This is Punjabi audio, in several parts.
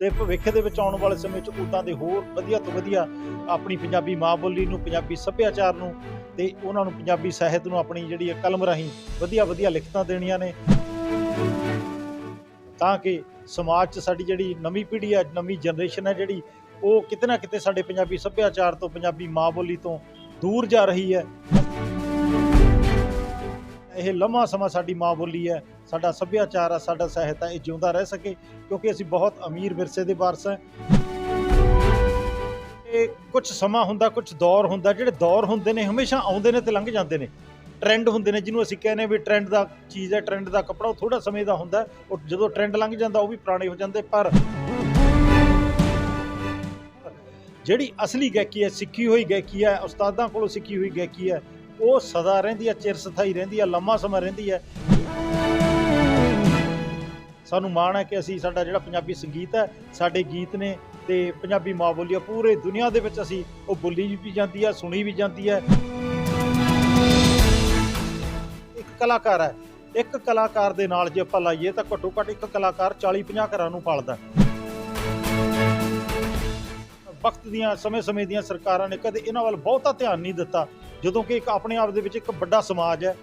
ਤੇ ਭਵਿੱਖ ਦੇ ਵਿੱਚ ਆਉਣ ਵਾਲੇ ਸਮੇਂ 'ਚ ਉਦਾਂ ਦੇ ਹੋਰ ਵਧੀਆ ਤੋਂ ਵਧੀਆ ਆਪਣੀ ਪੰਜਾਬੀ ਮਾਂ ਬੋਲੀ ਨੂੰ, ਪੰਜਾਬੀ ਸੱਭਿਆਚਾਰ ਨੂੰ ਤੇ ਉਹਨਾਂ ਨੂੰ ਪੰਜਾਬੀ ਸਾਹਿਤ ਨੂੰ ਆਪਣੀ ਜਿਹੜੀ ਹੈ ਕਲਮ ਰਾਹੀਂ ਵਧੀਆ ਵਧੀਆ ਲਿਖਤਾਂ ਦੇਣੀਆਂ ਨੇ। ਤਾਂ ਕਿ ਸਮਾਜ 'ਚ ਸਾਡੀ ਜਿਹੜੀ ਨਵੀਂ ਪੀੜ੍ਹੀ ਹੈ, ਨਵੀਂ ਜਨਰੇਸ਼ਨ ਹੈ ਜਿਹੜੀ, ਉਹ ਕਿਤੇ ਨਾ ਕਿਤੇ ਸਾਡੇ ਪੰਜਾਬੀ ਸੱਭਿਆਚਾਰ ਤੋਂ, ਪੰਜਾਬੀ ਮਾਂ ਬੋਲੀ ਤੋਂ ਦੂਰ ਜਾ ਰਹੀ ਹੈ। ਇਹ ਲੰਮਾ ਸਮਾਂ ਸਾਡੀ ਮਾਂ ਬੋਲੀ ਹੈ। ਸਾਡਾ ਸੱਭਿਆਚਾਰ ਆ, ਸਾਡਾ ਸਾਹਿਤ ਆ, ਇਹ ਜਿਉਂਦਾ ਰਹਿ ਸਕੇ, ਕਿਉਂਕਿ ਅਸੀਂ ਬਹੁਤ ਅਮੀਰ ਵਿਰਸੇ ਦੇ ਵਾਰਸ ਹਾਂ ਇਹ ਕੁਝ ਸਮਾਂ ਹੁੰਦਾ ਕੁਝ ਦੌਰ ਹੁੰਦਾ, ਜਿਹੜੇ ਦੌਰ ਹੁੰਦੇ ਨੇ, ਹਮੇਸ਼ਾ ਆਉਂਦੇ ਨੇ ਤੇ ਲੰਘ ਜਾਂਦੇ ਨੇ। ਟ੍ਰੈਂਡ ਹੁੰਦੇ ਨੇ, ਜਿਹਨੂੰ ਅਸੀਂ ਕਹਿੰਦੇ ਵੀ ਟ੍ਰੈਂਡ ਦਾ ਚੀਜ਼ ਹੈ, ਟ੍ਰੈਂਡ ਦਾ ਕੱਪੜਾ, ਉਹ ਥੋੜਾ ਸਮੇਂ ਦਾ ਹੁੰਦਾ, ਉਹ ਜਦੋਂ ਟ੍ਰੈਂਡ ਲੰਘ ਜਾਂਦਾ, ਉਹ ਵੀ ਪੁਰਾਣੇ ਹੋ ਜਾਂਦੇ, ਪਰ ਜਿਹੜੀ ਅਸਲੀ ਗਾਇਕੀ ਹੈ, ਸਿੱਖੀ ਹੋਈ ਗਾਇਕੀ ਹੈ, ਉਸਤਾਦਾਂ ਕੋਲੋਂ ਸਿੱਖੀ ਹੋਈ ਗਾਇਕੀ ਹੈ, ਉਹ ਸਦਾ ਰਹਿੰਦੀ ਹੈ, ਚਿਰ ਸਥਾਈ ਰਹਿੰਦੀ ਹੈ, ਲੰਮਾ ਸਮਾਂ ਰਹਿੰਦੀ ਹੈ। ਸਾਨੂੰ ਮਾਣ ਹੈ ਕਿ ਅਸੀਂ ਸਾਡਾ ਜਿਹੜਾ ਪੰਜਾਬੀ ਸੰਗੀਤ ਹੈ, ਸਾਡੇ ਗੀਤ ਨੇ ਤੇ ਪੰਜਾਬੀ ਮਾਂ ਬੋਲੀ ਆ, ਪੂਰੇ ਦੁਨੀਆ ਦੇ ਵਿੱਚ ਅਸੀਂ ਉਹ ਬੋਲੀ ਵੀ ਜਾਂਦੀ ਹੈ, ਸੁਣੀ ਵੀ ਜਾਂਦੀ ਹੈ। ਇੱਕ ਕਲਾਕਾਰ ਹੈ, ਇੱਕ ਕਲਾਕਾਰ ਦੇ ਨਾਲ ਜੇ ਆਪਾਂ ਲਾਈਏ ਤਾਂ ਘੱਟੋ ਘੱਟ ਇੱਕ ਕਲਾਕਾਰ 40 50 ਘਰਾਂ ਨੂੰ ਪਾਲਦਾ ਵਕਤ ਦੀਆਂ, ਸਮੇਂ-ਸਮੇਂ ਦੀਆਂ ਸਰਕਾਰਾਂ ਨੇ ਕਦੇ ਇਹਨਾਂ ਵੱਲ ਬਹੁਤਾ ਧਿਆਨ ਨਹੀਂ ਦਿੱਤਾ, ਜਦੋਂ ਕਿ ਇੱਕ ਆਪਣੇ ਆਪ ਦੇ ਵਿੱਚ ਇੱਕ ਵੱਡਾ ਸਮਾਜ ਹੈ।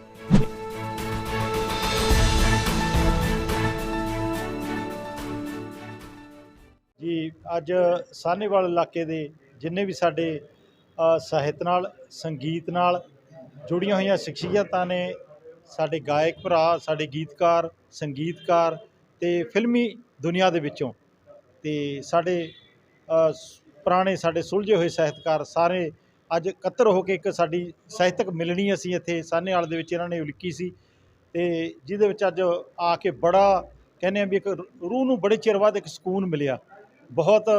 ਜੀ, ਅੱਜ ਸਾਹਨੇਵਾਲ ਇਲਾਕੇ ਦੇ ਜਿੰਨੇ ਵੀ ਸਾਡੇ ਸਾਹਿਤ ਨਾਲ, ਸੰਗੀਤ ਨਾਲ ਜੁੜੀਆਂ ਹੋਈਆਂ ਸ਼ਖਸੀਅਤਾਂ ਨੇ, ਸਾਡੇ ਗਾਇਕ ਭਰਾ, ਸਾਡੇ ਗੀਤਕਾਰ, ਸੰਗੀਤਕਾਰ ਤੇ ਫਿਲਮੀ ਦੁਨੀਆ ਦੇ ਵਿੱਚੋਂ ਤੇ ਸਾਡੇ ਪੁਰਾਣੇ ਸਾਡੇ ਸੁਲਝੇ ਹੋਏ ਸਾਹਿਤਕਾਰ ਸਾਰੇ ਅੱਜ ਇਕੱਤਰ ਹੋ ਕੇ ਇੱਕ ਸਾਡੀ ਸਾਹਿਤਕ ਮਿਲਣੀ ਅਸੀਂ ਇੱਥੇ ਸਾਹਨੇਵਾਲ ਦੇ ਵਿੱਚ ਇਹਨਾਂ ਨੇ ਉਲੀਕੀ ਸੀ ਤੇ ਜਿਹਦੇ ਵਿੱਚ ਅੱਜ ਆ ਕੇ ਬੜਾ ਕਹਿੰਦੇ ਆ ਵੀ ਇੱਕ ਰੂਹ ਨੂੰ ਬੜੇ ਚਿਰ ਬਾਅਦ ਇੱਕ ਸਕੂਨ ਮਿਲਿਆ। ਬਹੁਤ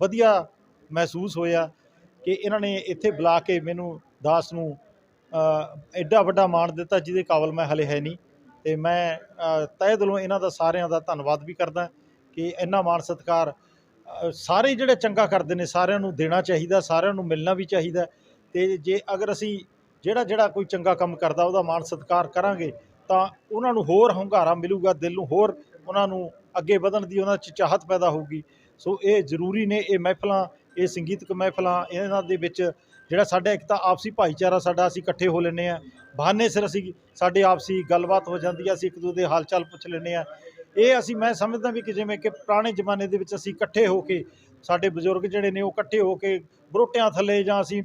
ਵਧੀਆ ਮਹਿਸੂਸ ਹੋਇਆ ਕਿ ਇਹਨਾਂ ਨੇ ਇੱਥੇ ਬੁਲਾ ਕੇ ਮੈਨੂੰ ਦਾਸ ਨੂੰ ਐਡਾ ਵੱਡਾ ਮਾਣ ਦਿੱਤਾ ਜਿਹਦੇ ਕਾਬਲ ਮੈਂ ਹਲੇ ਹੈ ਨਹੀਂ। ਤੇ ਮੈਂ ਤਹਿ ਦਿਲੋਂ ਇਹਨਾਂ ਦਾ ਸਾਰਿਆਂ ਦਾ ਧੰਨਵਾਦ ਵੀ ਕਰਦਾ ਕਿ ਇੰਨਾ ਮਾਣ ਸਤਿਕਾਰ ਸਾਰੇ ਜਿਹੜੇ ਚੰਗਾ ਕਰਦੇ ਨੇ, ਸਾਰਿਆਂ ਨੂੰ ਦੇਣਾ ਚਾਹੀਦਾ, ਸਾਰਿਆਂ ਨੂੰ ਮਿਲਣਾ ਵੀ ਚਾਹੀਦਾ। ਤੇ ਜੇ ਅਗਰ ਅਸੀਂ ਜਿਹੜਾ ਜਿਹੜਾ ਕੋਈ ਚੰਗਾ ਕੰਮ ਕਰਦਾ, ਉਹਦਾ ਮਾਣ ਸਤਿਕਾਰ ਕਰਾਂਗੇ, ਤਾਂ ਉਹਨਾਂ ਨੂੰ ਹੋਰ ਹੰਗਾਰਾ ਮਿਲੂਗਾ, ਦਿਲ ਨੂੰ ਹੋਰ ਉਹਨਾਂ ਨੂੰ ਅੱਗੇ ਵਧਣ ਦੀ ਉਹਨਾਂ 'ਚ ਚਾਹਤ ਪੈਦਾ ਹੋਊਗੀ। ਸੋ ਇਹ ਜ਼ਰੂਰੀ ਨੇ ਇਹ ਮਹਿਫਲਾਂ, ਇਹ ਸੰਗੀਤਕ ਮਹਿਫਲਾਂ, ਇਹਨਾਂ ਦੇ ਵਿੱਚ ਜਿਹੜਾ ਸਾਡਾ ਇੱਕ ਤਾਂ ਆਪਸੀ ਭਾਈਚਾਰਾ ਸਾਡਾ ਅਸੀਂ ਇਕੱਠੇ ਹੋ ਲੈਂਦੇ ਆ ਬਹਾਨੇ ਸਿਰ ਅਸੀਂ ਸਾਡੇ ਆਪਸੀ ਗੱਲਬਾਤ ਹੋ ਜਾਂਦੀ ਆ ਅਸੀਂ ਇੱਕ ਦੂਜੇ ਦੇ ਹਾਲ ਚਾਲ ਪੁੱਛ ਲੈਂਦੇ ਆ ਇਹ ਅਸੀਂ ਮੈਂ ਸਮਝਦਾ ਵੀ ਕਿ ਜਿਵੇਂ ਕਿ ਪੁਰਾਣੇ ਜ਼ਮਾਨੇ ਦੇ ਵਿੱਚ ਅਸੀਂ ਇਕੱਠੇ ਹੋ ਕੇ ਸਾਡੇ ਬਜ਼ੁਰਗ ਜਿਹੜੇ ਨੇ ਉਹ ਇਕੱਠੇ ਹੋ ਕੇ ਬਰੋਟਿਆਂ ਥੱਲੇ ਜਾਂ ਅਸੀਂ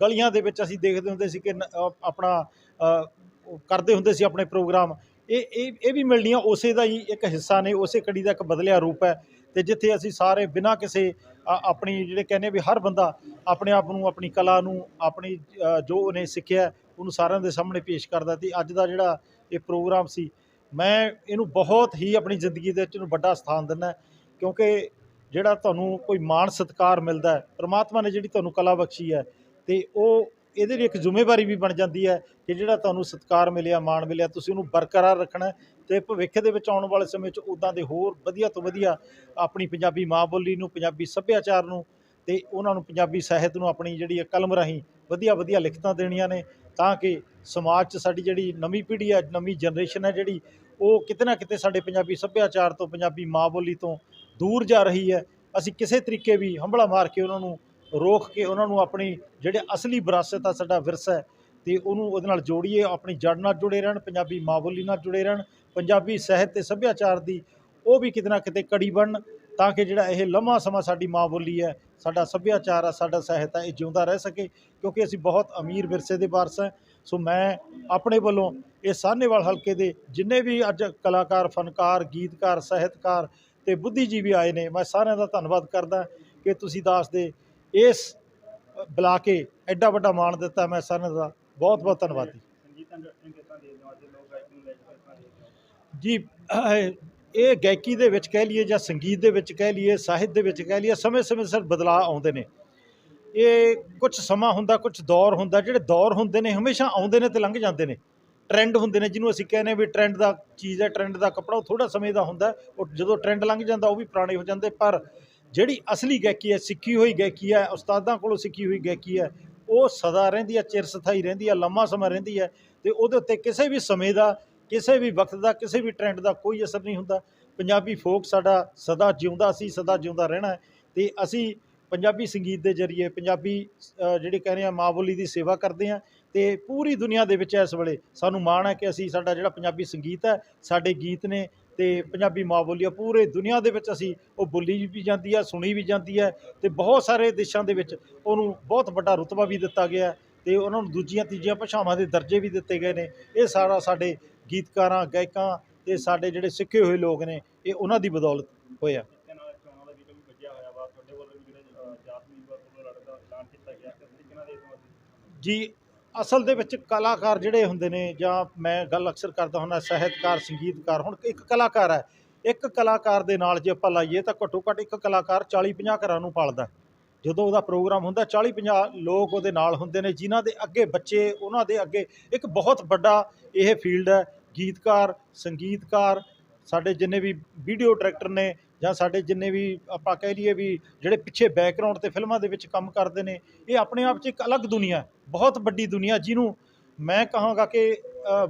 ਗਲੀਆਂ ਦੇ ਵਿੱਚ ਅਸੀਂ ਦੇਖਦੇ ਹੁੰਦੇ ਸੀ ਕਿ ਨ- ਆਪਣਾ ਕਰਦੇ ਹੁੰਦੇ ਸੀ ਆਪਣੇ ਪ੍ਰੋਗਰਾਮ। ਇਹ ਇਹ ਇਹ ਵੀ ਮਿਲਣੀਆਂ ਉਸੇ ਦਾ ਹੀ ਇੱਕ ਹਿੱਸਾ ਨੇ, ਉਸੇ ਕੜੀ ਦਾ ਇੱਕ ਬਦਲਿਆ ਰੂਪ ਹੈ ਤੇ ਜਿੱਥੇ ਅਸੀਂ ਸਾਰੇ ਬਿਨਾਂ ਕਿਸੇ ਆਪਣੀ ਜਿਹੜੇ ਕਹਿੰਦੇ ਵੀ ਹਰ ਬੰਦਾ ਆਪਣੇ ਆਪ ਨੂੰ, ਆਪਣੀ ਕਲਾ ਨੂੰ, ਆਪਣੀ ਜੋ ਉਹਨੇ ਸਿੱਖਿਆ, ਉਹਨੂੰ ਸਾਰਿਆਂ ਦੇ ਸਾਹਮਣੇ ਪੇਸ਼ ਕਰਦਾ ਤੇ ਅੱਜ ਦਾ ਜਿਹੜਾ ਇਹ ਪ੍ਰੋਗਰਾਮ ਸੀ, ਮੈਂ ਇਹਨੂੰ ਬਹੁਤ ਹੀ ਆਪਣੀ ਜ਼ਿੰਦਗੀ ਦੇ ਵਿੱਚ ਇਹਨੂੰ ਵੱਡਾ ਸਥਾਨ ਦਿੰਦਾ ਕਿਉਂਕਿ ਜਿਹੜਾ ਤੁਹਾਨੂੰ ਕੋਈ ਮਾਣ ਸਤਿਕਾਰ ਮਿਲਦਾ ਹੈ, ਪ੍ਰਮਾਤਮਾ ਨੇ ਜਿਹੜੀ ਤੁਹਾਨੂੰ ਕਲਾ ਬਖਸ਼ੀ ਹੈ ਤੇ ਉਹ ਇਹਦੇ ਲਈ ਇੱਕ ਜ਼ਿੰਮੇਵਾਰੀ ਵੀ ਬਣ ਜਾਂਦੀ ਹੈ ਕਿ ਜਿਹੜਾ ਤੁਹਾਨੂੰ ਸਤਿਕਾਰ ਮਿਲਿਆ, ਮਾਣ ਮਿਲਿਆ, ਤੁਸੀਂ ਉਹਨੂੰ ਬਰਕਰਾਰ ਰੱਖਣਾ ਹੈ ਤੇ ਭਵਿੱਖ ਦੇ ਵਿੱਚ ਆਉਣ ਵਾਲੇ ਸਮੇਂ 'ਚ ਉਦਾਂ ਦੇ ਹੋਰ ਵਧੀਆ ਤੋਂ ਵਧੀਆ ਆਪਣੀ ਪੰਜਾਬੀ ਮਾਂ ਬੋਲੀ ਨੂੰ, ਪੰਜਾਬੀ ਸੱਭਿਆਚਾਰ ਨੂੰ ਤੇ ਉਹਨਾਂ ਨੂੰ ਪੰਜਾਬੀ ਸਾਹਿਤ ਨੂੰ ਆਪਣੀ ਜਿਹੜੀ ਹੈ ਕਲਮ ਰਾਹੀਂ ਵਧੀਆ ਵਧੀਆ ਲਿਖਤਾਂ ਦੇਣੀਆਂ ਨੇ ਤਾਂ ਕਿ ਸਮਾਜ 'ਚ ਸਾਡੀ ਜਿਹੜੀ ਨਵੀਂ ਪੀੜ੍ਹੀ ਹੈ, ਨਵੀਂ ਜਨਰੇਸ਼ਨ ਹੈ ਜਿਹੜੀ, ਉਹ ਕਿਤੇ ਨਾ ਕਿਤੇ ਸਾਡੇ ਪੰਜਾਬੀ ਸੱਭਿਆਚਾਰ ਤੋਂ, ਪੰਜਾਬੀ ਮਾਂ ਬੋਲੀ ਤੋਂ ਦੂਰ ਜਾ ਰਹੀ ਹੈ। ਅਸੀਂ ਕਿਸੇ ਤਰੀਕੇ ਵੀ ਹੰਭਲਾ ਮਾਰ ਕੇ ਉਹਨਾਂ ਨੂੰ ਰੋਕ ਕੇ ਉਹਨਾਂ ਨੂੰ ਆਪਣੀ ਜਿਹੜੇ ਅਸਲੀ ਵਿਰਾਸਤ ਆ, ਸਾਡਾ ਵਿਰਸਾ ਹੈ, ਤੇ ਉਹਨੂੰ ਉਹਦੇ ਨਾਲ ਜੋੜੀਏ, ਆਪਣੀ ਜੜ ਨਾਲ ਜੁੜੇ ਰਹਿਣ, ਪੰਜਾਬੀ ਮਾਂ ਬੋਲੀ ਨਾਲ ਜੁੜੇ ਰਹਿਣ, ਪੰਜਾਬੀ ਸਾਹਿਤ ਤੇ ਸੱਭਿਆਚਾਰ ਦੀ ਉਹ ਵੀ ਕਿਤੇ ਨਾ ਕਿਤੇ ਕੜੀ ਬਣਨ, ਤਾਂ ਕਿ ਜਿਹੜਾ ਇਹ ਲੰਮਾ ਸਮਾਂ ਸਾਡੀ ਮਾਂ ਬੋਲੀ ਹੈ, ਸਾਡਾ ਸੱਭਿਆਚਾਰ ਆ, ਸਾਡਾ ਸਾਹਿਤ ਆ, ਇਹ ਜਿਉਂਦਾ ਰਹਿ ਸਕੇ, ਕਿਉਂਕਿ ਅਸੀਂ ਬਹੁਤ ਅਮੀਰ ਵਿਰਸੇ ਦੇ ਵਾਰਸ ਹਾਂ। ਸੋ ਮੈਂ ਆਪਣੇ ਵੱਲੋਂ ਇਹ ਸਾਹਨੇਵਾਲ ਹਲਕੇ ਦੇ ਜਿੰਨੇ ਵੀ ਅੱਜ ਕਲਾਕਾਰ, ਫਨਕਾਰ, ਗੀਤਕਾਰ, ਸਾਹਿਤਕਾਰ ਤੇ ਬੁੱਧੀਜੀਵੀ ਆਏ ਨੇ, ਮੈਂ ਸਾਰਿਆਂ ਦਾ ਧੰਨਵਾਦ ਕਰਦਾ ਕਿ ਤੁਸੀਂ ਦਾਸ ਦੇ ਇਸ ਬੁਲਾ ਕੇ ਐਡਾ ਵੱਡਾ ਮਾਣ ਦਿੱਤਾ ਮੈਂ ਸਾਰਿਆਂ ਦਾ। ਬਹੁਤ ਬਹੁਤ ਧੰਨਵਾਦੀ। ਸੰਗੀਤ ਜੀ ਇਹ ਗਾਇਕੀ ਦੇ ਵਿੱਚ ਕਹਿ ਲਈਏ ਜਾਂ ਸੰਗੀਤ ਦੇ ਵਿੱਚ ਕਹਿ ਲਈਏ, ਸਾਹਿਤ ਦੇ ਵਿੱਚ ਕਹਿ ਲਈਏ, ਸਮੇਂ-ਸਮੇਂ ਸਿਰ ਬਦਲਾਅ ਆਉਂਦੇ ਨੇ। ਇਹ ਕੁਝ ਸਮਾਂ ਹੁੰਦਾ ਕੁਝ ਦੌਰ ਹੁੰਦਾ, ਜਿਹੜੇ ਦੌਰ ਹੁੰਦੇ ਨੇ, ਹਮੇਸ਼ਾ ਆਉਂਦੇ ਨੇ ਤੇ ਲੰਘ ਜਾਂਦੇ ਨੇ। ਟ੍ਰੈਂਡ ਹੁੰਦੇ ਨੇ, ਜਿਹਨੂੰ ਅਸੀਂ ਕਹਿੰਦੇ ਵੀ ਟ੍ਰੈਂਡ ਦਾ ਚੀਜ਼ ਹੈ, ਟ੍ਰੈਂਡ ਦਾ ਕੱਪੜਾ, ਉਹ ਥੋੜਾ ਸਮੇਂ ਦਾ ਹੁੰਦਾ, ਉਹ ਜਦੋਂ ਟ੍ਰੈਂਡ ਲੰਘ ਜਾਂਦਾ, ਉਹ ਵੀ ਪੁਰਾਣੇ ਹੋ ਜਾਂਦੇ, ਪਰ ਜਿਹੜੀ ਅਸਲੀ ਗਾਇਕੀ ਹੈ ਸਿੱਖੀ ਹੋਈ ਗਾਇਕੀ ਹੈ ਉਸਤਾਦਾਂ ਕੋਲੋਂ ਸਿੱਖੀ ਹੋਈ ਗਾਇਕੀ ਹੈ ਉਹ ਸਦਾ ਰਹਿੰਦੀ ਹੈ ਚਿਰ ਸਥਾਈ ਰਹਿੰਦੀ ਹੈ ਲੰਮਾ ਸਮਾਂ ਰਹਿੰਦੀ ਹੈ ਤੇ ਉਹਦੇ ਉੱਤੇ ਕਿਸੇ ਵੀ ਸਮੇਂ ਦਾ ਕਿਸੇ ਵੀ ਵਕਤ ਦਾ ਕਿਸੇ ਵੀ ਟ੍ਰੈਂਡ ਦਾ ਕੋਈ ਅਸਰ ਨਹੀਂ ਹੁੰਦਾ। ਪੰਜਾਬੀ ਫੋਕ ਸਾਡਾ ਸਦਾ ਜਿਉਂਦਾ ਸੀ ਸਦਾ ਜਿਉਂਦਾ ਰਹਿਣਾ ਹੈ ਤੇ ਅਸੀਂ ਪੰਜਾਬੀ ਸੰਗੀਤ ਦੇ ਜ਼ਰੀਏ ਪੰਜਾਬੀ ਅ, ਜਿਹੜੇ ਕਹਿੰਦੇ ਆ ਮਾਂ ਬੋਲੀ ਦੀ ਸੇਵਾ ਕਰਦੇ ਆ ਤੇ ਪੂਰੀ ਦੁਨੀਆ ਦੇ ਵਿੱਚ ਇਸ ਵੇਲੇ ਸਾਨੂੰ ਮਾਣ ਹੈ ਕਿ ਅਸੀਂ ਸਾਡਾ ਜਿਹੜਾ ਪੰਜਾਬੀ ਸੰਗੀਤ ਹੈ ਸਾਡੇ ਗੀਤ ਨੇ ਤੇ ਪੰਜਾਬੀ ਮਾਂ ਬੋਲੀ ਆ ਪੂਰੇ ਦੁਨੀਆ ਦੇ ਵਿੱਚ ਅਸੀਂ ਉਹ ਬੋਲੀ ਵੀ ਜਾਂਦੀ ਹੈ ਸੁਣੀ ਵੀ ਜਾਂਦੀ ਹੈ ਤੇ ਬਹੁਤ ਸਾਰੇ ਦੇਸ਼ਾਂ ਦੇ ਵਿੱਚ ਉਹਨੂੰ ਬਹੁਤ ਵੱਡਾ ਰੁਤਬਾ ਵੀ ਦਿੱਤਾ ਗਿਆ ਤੇ ਉਹਨਾਂ ਨੂੰ ਦੂਜੀਆਂ ਤੀਜੀਆਂ ਭਾਸ਼ਾਵਾਂ ਦੇ ਦਰਜੇ ਵੀ ਦਿੱਤੇ ਗਏ ਨੇ ਇਹ ਸਾਰਾ ਸਾਡੇ ਗੀਤਕਾਰਾਂ ਗਾਇਕਾਂ ਤੇ ਸਾਡੇ ਜਿਹੜੇ ਸਿੱਖੇ ਹੋਏ ਲੋਕ ਨੇ ਇਹ ਉਹਨਾਂ ਦੀ ਬਦੌਲਤ ਹੋਇਆ? ਜੀ ਅਸਲ ਦੇ ਵਿੱਚ ਕਲਾਕਾਰ ਜਿਹੜੇ ਹੁੰਦੇ ਨੇ ਜਾਂ ਮੈਂ ਗੱਲ ਅਕਸਰ ਕਰਦਾ ਹੁੰਦਾ ਸਾਹਿਤਕਾਰ, ਸੰਗੀਤਕਾਰ, ਹੁਣ ਇੱਕ ਕਲਾਕਾਰ ਹੈ, ਇੱਕ ਕਲਾਕਾਰ ਦੇ ਨਾਲ ਜੇ ਆਪਾਂ ਲਾਈਏ ਤਾਂ ਘੱਟੋ ਘੱਟ ਇੱਕ ਕਲਾਕਾਰ 40 50 ਘਰਾਂ ਨੂੰ ਪਾਲਦਾ ਜਦੋਂ ਉਹਦਾ ਪ੍ਰੋਗਰਾਮ ਹੁੰਦਾ 40 50 ਲੋਕ ਉਹਦੇ ਨਾਲ ਹੁੰਦੇ ਨੇ, ਜਿਨ੍ਹਾਂ ਦੇ ਅੱਗੇ ਬੱਚੇ, ਉਹਨਾਂ ਦੇ ਅੱਗੇ ਇੱਕ ਬਹੁਤ ਵੱਡਾ ਇਹ ਫੀਲਡ ਹੈ, ਗੀਤਕਾਰ, ਸੰਗੀਤਕਾਰ ਸਾਡੇ ਜਿੰਨੇ ਵੀ ਵੀਡੀਓ ਡਾਇਰੈਕਟਰ ਨੇ ਜਾਂ ਸਾਡੇ ਜਿੰਨੇ ਵੀ ਆਪਾਂ ਕਹਿ ਲਈਏ ਵੀ ਜਿਹੜੇ ਪਿੱਛੇ ਬੈਕਗ੍ਰਾਉਂਡ ਤੇ ਫਿਲਮਾਂ ਦੇ ਵਿੱਚ ਕੰਮ ਕਰਦੇ ਨੇ, ਇਹ ਆਪਣੇ ਆਪ 'ਚ ਇੱਕ ਅਲੱਗ ਦੁਨੀਆ ਬਹੁਤ ਵੱਡੀ ਦੁਨੀਆ ਜਿਹਨੂੰ ਮੈਂ ਕਹਾਂਗਾ ਕਿ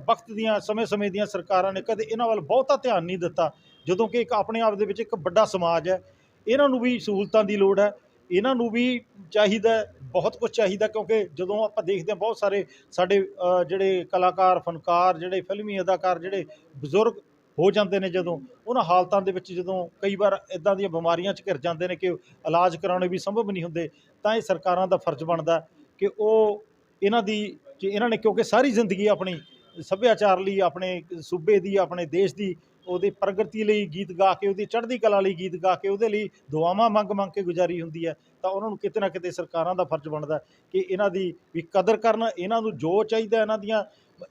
ਵਕਤ ਦੀਆਂ, ਸਮੇਂ-ਸਮੇਂ ਦੀਆਂ ਸਰਕਾਰਾਂ ਨੇ ਕਦੇ ਇਹਨਾਂ ਵੱਲ ਬਹੁਤਾ ਧਿਆਨ ਨਹੀਂ ਦਿੱਤਾ, ਜਦੋਂ ਕਿ ਇੱਕ ਆਪਣੇ ਆਪ ਦੇ ਵਿੱਚ ਇੱਕ ਵੱਡਾ ਸਮਾਜ ਹੈ। ਇਹਨਾਂ ਨੂੰ ਵੀ ਸਹੂਲਤਾਂ ਦੀ ਲੋੜ ਹੈ, ਇਹਨਾਂ ਨੂੰ ਵੀ ਚਾਹੀਦਾ ਬਹੁਤ ਕੁਝ ਚਾਹੀਦਾ ਕਿਉਂਕਿ ਜਦੋਂ ਆਪਾਂ ਦੇਖਦੇ ਹਾਂ ਬਹੁਤ ਸਾਰੇ ਸਾਡੇ ਜਿਹੜੇ ਕਲਾਕਾਰ, ਫਨਕਾਰ, ਜਿਹੜੇ ਫਿਲਮੀ ਅਦਾਕਾਰ, ਜਿਹੜੇ ਬਜ਼ੁਰਗ ਹੋ ਜਾਂਦੇ ਨੇ ਜਦੋਂ, ਉਹਨਾਂ ਹਾਲਤਾਂ ਦੇ ਵਿੱਚ ਜਦੋਂ ਕਈ ਵਾਰ ਇਦਾਂ ਦੀਆਂ ਬਿਮਾਰੀਆਂ 'ਚ ਘਿਰ ਜਾਂਦੇ ਨੇ ਕਿ ਇਲਾਜ ਕਰਾਉਣੇ ਵੀ ਸੰਭਵ ਨਹੀਂ ਹੁੰਦੇ, ਤਾਂ ਇਹ ਸਰਕਾਰਾਂ ਦਾ ਫਰਜ਼ ਬਣਦਾ ਕਿ ਉਹ ਇਹਨਾਂ ਦੀ ਇਹਨਾਂ ਨੇ ਕਿਉਂਕਿ ਸਾਰੀ ਜ਼ਿੰਦਗੀ ਆਪਣੀ ਸੱਭਿਆਚਾਰ ਲਈ, ਆਪਣੇ ਸੂਬੇ ਦੀ, ਆਪਣੇ ਦੇਸ਼ ਦੀ, ਉਹਦੀ ਪ੍ਰਗਤੀ ਲਈ ਗੀਤ ਗਾ ਕੇ, ਉਹਦੀ ਚੜ੍ਹਦੀ ਕਲਾ ਲਈ ਗੀਤ ਗਾ ਕੇ, ਉਹਦੇ ਲਈ ਦੁਆਵਾਂ ਮੰਗ ਮੰਗ ਕੇ ਗੁਜ਼ਾਰੀ ਹੁੰਦੀ ਹੈ, ਤਾਂ ਉਹਨਾਂ ਨੂੰ ਕਿਤੇ ਨਾ ਕਿਤੇ ਸਰਕਾਰਾਂ ਦਾ ਫਰਜ਼ ਬਣਦਾ ਕਿ ਇਹਨਾਂ ਦੀ ਵੀ ਕਦਰ ਕਰਨ, ਇਹਨਾਂ ਨੂੰ ਜੋ ਚਾਹੀਦਾ, ਇਹਨਾਂ ਦੀਆਂ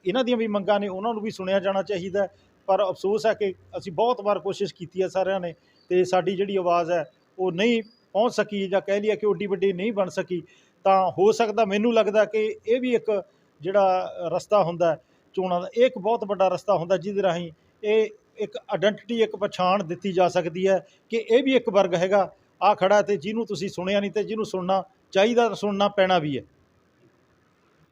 ਇਹਨਾਂ ਦੀਆਂ ਵੀ ਮੰਗਾਂ ਨੇ, ਉਹਨਾਂ ਨੂੰ ਵੀ ਸੁਣਿਆ ਜਾਣਾ ਚਾਹੀਦਾ ਪਰ ਅਫਸੋਸ ਹੈ ਕਿ ਅਸੀਂ ਬਹੁਤ ਵਾਰ ਕੋਸ਼ਿਸ਼ ਕੀਤੀ ਹੈ ਸਾਰਿਆਂ ਨੇ ਤੇ ਸਾਡੀ ਜਿਹੜੀ ਆਵਾਜ਼ ਹੈ ਉਹ ਨਹੀਂ ਪਹੁੰਚ ਸਕੀ ਜਾਂ ਕਹਿ ਲਈਏ ਕਿ ਓਡੀ ਵੱਡੀ ਨਹੀਂ ਬਣ ਸਕੀ, ਤਾਂ ਹੋ ਸਕਦਾ ਮੈਨੂੰ ਲੱਗਦਾ ਕਿ ਇਹ ਵੀ ਇੱਕ ਜਿਹੜਾ ਰਸਤਾ ਹੁੰਦਾ ਚੋਣਾਂ ਦਾ, ਇਹ ਇੱਕ ਬਹੁਤ ਵੱਡਾ ਰਸਤਾ ਹੁੰਦਾ ਜਿਹਦੇ ਰਾਹੀਂ ਇਹ ਇੱਕ ਆਇਡੈਂਟੀਟੀ ਇੱਕ ਪਛਾਣ ਦਿੱਤੀ ਜਾ ਸਕਦੀ ਹੈ ਕਿ ਇਹ ਵੀ ਇੱਕ ਵਰਗ ਹੈਗਾ ਆ ਖੜਾ ਤੇ ਜਿਹਨੂੰ ਤੁਸੀਂ ਸੁਣਿਆ ਨਹੀਂ ਤੇ ਜਿਹਨੂੰ ਸੁਣਨਾ ਚਾਹੀਦਾ ਸੁਣਨਾ ਪੈਣਾ ਵੀ ਹੈ।